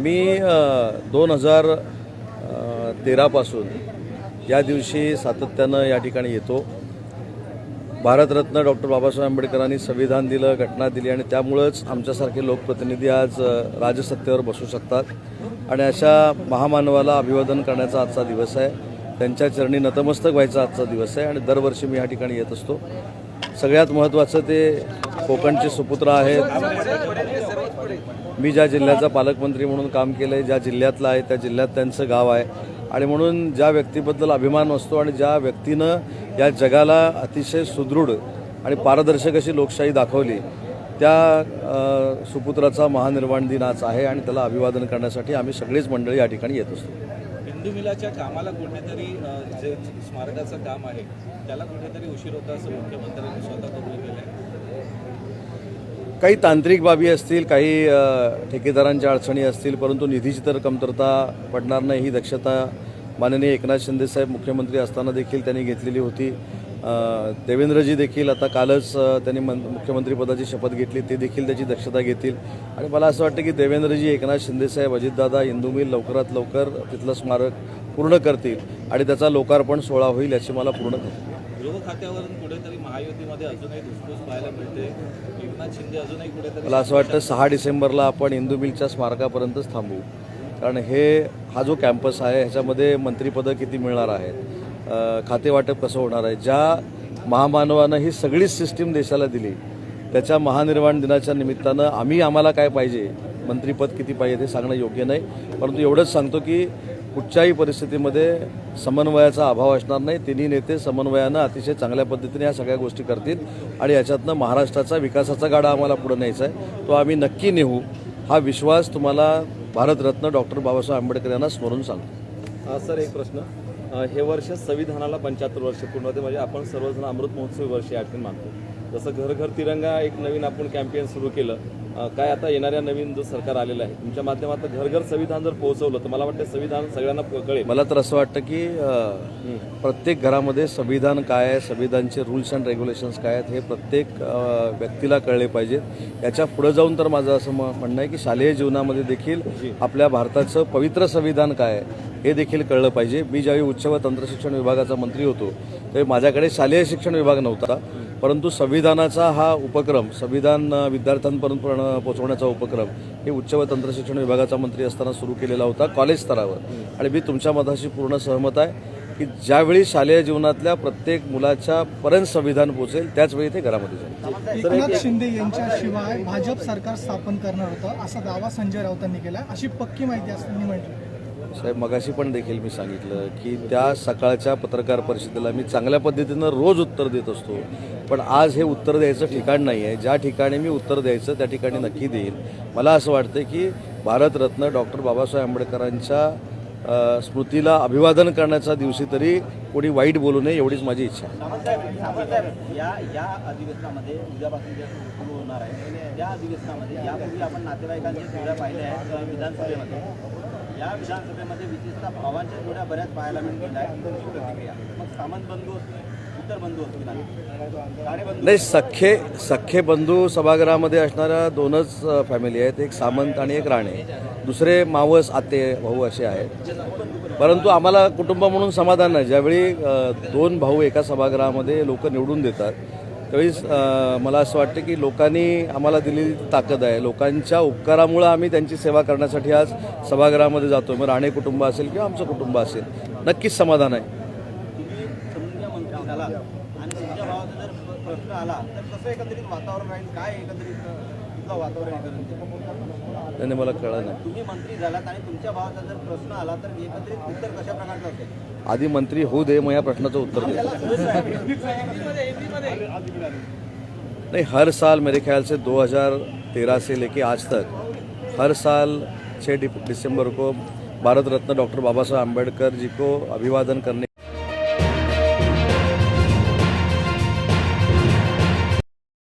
मी दोन हजार तेरापासून या दिवशी सातत्यानं या ठिकाणी येतो. भारतरत्न डॉक्टर बाबासाहेब आंबेडकरांनी संविधान दिलं घटना दिली आणि त्यामुळंच आमच्यासारखे लोकप्रतिनिधी आज राजसत्तेवर बसू शकतात. आणि अशा महामानवाला अभिवादन करण्याचा आजचा दिवस आहे. त्यांच्या चरणी नतमस्तक व्हायचा आजचा दिवस आहे आणि दरवर्षी मी या ठिकाणी येत असतो. सगळ्यात महत्त्वाचं ते कोकणचे सुपुत्र आहेत. मी ज्या जिल्ह्याचा पालकमंत्री म्हणून काम केलं आहे ज्या जिल्ह्यातला आहे त्या जिल्ह्यात त्यांचं गाव आहे. आणि म्हणून ज्या व्यक्तीबद्दल अभिमान असतो आणि ज्या व्यक्तीनं या जगाला अतिशय सुदृढ आणि पारदर्शक अशी लोकशाही दाखवली त्या सुपुत्राचा महानिर्वाण दिन आज आहे आणि त्याला अभिवादन करण्यासाठी आम्ही सगळीच मंडळी या ठिकाणी येत असतो. हिंदू मिलाच्या कामाला कुठेतरी जे स्मारकाचं काम आहे त्याला कुठेतरी उशीर होता असं मुख्यमंत्र्यांनी स्वतः कबूल केलं आहे काही तांत्रिक बाबी असतील काही ठेकेदारांच्या अडचणी असतील परंतु निधीची तर कमतरता पडणार नाही ही दक्षता माननीय एकनाथ शिंदेसाहेब मुख्यमंत्री असताना देखील त्यांनी घेतलेली होती. देवेंद्रजी देखील आता कालच त्यांनी मन मुख्यमंत्रीपदाची शपथ घेतली ते देखील त्याची दक्षता घेतील. आणि मला असं वाटतं की देवेंद्रजी एकनाथ शिंदेसाहेब अजितदादा इंदुमिल लवकरात लवकर तिथलं स्मारक पूर्ण करतील आणि त्याचा लोकार्पण सोहळा होईल याची मला पूर्ण खात्री गृह खात्यावरून कुठेतरी महायुतीमध्ये अजूनही धुसफूस पाहायला मिळते. एकनाथ शिंदे अजूनही कुठेतरी मला असं वाटतं सहा डिसेंबरला आपण इंदू मिलच्या स्मारकापर्यंतच थांबू. कारण हे हा जो कॅम्पस आहे ह्याच्यामध्ये मंत्रिपदं किती मिळणार आहेत? खातेवाटप कसं होणार आहे? ज्या महामानवानं ही सगळीच सिस्टीम देशाला दिली त्याच्या महानिर्वाण दिनाच्या निमित्तानं आम्ही आम्हाला काय पाहिजे? मंत्रीपद किती पाहिजे ते सांगणं योग्य नाही. परंतु एवढंच सांगतो की कुठच्याही परिस्थितीमध्ये समन्वयाचा अभाव असणार नाही. तिन्ही नेते समन्वयानं अतिशय चांगल्या पद्धतीने या सगळ्या गोष्टी करतील आणि याच्यातनं महाराष्ट्राचा विकासाचा गाडा आम्हाला पुढे न्यायचा आहे. तो आम्ही नक्की नेऊ हा विश्वास तुम्हाला भारतरत्न डॉक्टर बाबासाहेब आंबेडकर यांना स्मरून सांगतो. सर एक प्रश्न. हे वर्ष संविधानाला पंच्याहत्तर वर्ष पूर्ण होते. म्हणजे आपण सर्वजण अमृत महोत्सवी वर्ष या ठिकाणी मानतो. जसं घर घर तिरंगा एक नवीन आपण कॅम्पेन सुरू केलं. काय आता येणाऱ्या नवीन जो सरकार आलेलं आहे तुमच्या माध्यमातून घर घर संविधान जर पोहोचवलं तर मला वाटतं संविधान सगळ्यांना कळेल. मला तर असं वाटतं की प्रत्येक घरामध्ये संविधान काय आहे संविधानचे रूल्स अँड रेग्युलेशन्स काय आहेत हे प्रत्येक व्यक्तीला कळले पाहिजेत. याच्यापुढे जाऊन तर माझं असं म- म्हणणं आहे की शालेय जीवनामध्ये देखील आपल्या भारताचं पवित्र संविधान काय आहे हे देखील कळलं पाहिजे. मी ज्यावेळी उच्च व तंत्रशिक्षण विभागाचा मंत्री होतो त्यावेळी माझ्याकडे शालेय शिक्षण विभाग नव्हता. परंतु संविधानाचा हा उपक्रम संविधान विद्यार्थ्यांपर्यंत पण पोहोचवण्याचा उपक्रम हे उच्च व तंत्रशिक्षण विभागाचा मंत्री असताना सुरू केलेला होता कॉलेज स्तरावर. आणि मी तुमच्या मताशी पूर्ण सहमत आहे की ज्यावेळी शालेय जीवनातल्या प्रत्येक मुलाच्या पर्यंत संविधान पोहोचेल त्याच वेळी ते घरामध्ये जाईल. एकनाथ शिंदे यांच्याशिवाय भाजप सरकार स्थापन करणार होतं असा दावा संजय राऊतांनी केला अशी पक्की माहिती असताना म्हटलं. साहेब मगाशी पण देखील मी सांगितलं की त्या सकाळच्या पत्रकार परिषदेला मी चांगल्या पद्धतीनं रोज उत्तर देत असतो. पण आज हे उत्तर द्यायचं ठिकाण नाही आहे. ज्या ठिकाणी मी उत्तर द्यायचं त्या ठिकाणी नक्की देईन मला असं वाटतं की भारतरत्न डॉक्टर बाबासाहेब आंबेडकरांच्या स्मृतीला अभिवादन करण्याच्या दिवशी तरी कोणी वाईट बोलू नये एवढीच माझी इच्छा आहे. या या अधिवेशनामध्ये उद्यापासून जे सुरू होणार आहे अधिवेशनामध्ये यापूर्वी आपण पाहिल्या आहेत विधानसभेमध्ये. या विधानसभेमध्ये विशेषतः भावांच्या जोड्या बऱ्याच पाहायला मिळतील. प्रतिक्रिया. मग सामंत बंधू इतर बंधू असतील नाही सख्खे सख्खे बंधू सभागृहामध्ये असणाऱ्या दोनच फॅमिली आहेत. एक सामंत आणि एक राणे. दुसरे मावस आते भाऊ असे आहेत. परंतु आम्हाला कुटुंब म्हणून समाधान नाही. ज्यावेळी दोन भाऊ एका सभागृहामध्ये लोक निवडून देतात त्यावेळी मला असं वाटतं की लोकांनी आम्हाला दिलेली ताकद आहे. लोकांच्या उपकारामुळं आम्ही त्यांची सेवा करण्यासाठी आज सभागृहामध्ये जातो मग राणे कुटुंब असेल किंवा आमचं कुटुंब असेल नक्कीच समाधान आहे. आला तर कसं वातावरण काय एकत्रित वातावरण त्याने मला कळलं नाही. तुम्ही मंत्री झालात आणि तुमच्या भावाचा जर प्रश्न आला तर उत्तर कशा प्रकारचं असेल? आधी मंत्री होऊ दे मग या प्रश्नाचं उत्तर नहीं हर साल मेरे ख्याल से 2013 से लेके आज तक हर साल 6 दिसंबर को भारत रत्न डॉक्टर बाबा साहब अंबेडकर जी को अभिवादन करने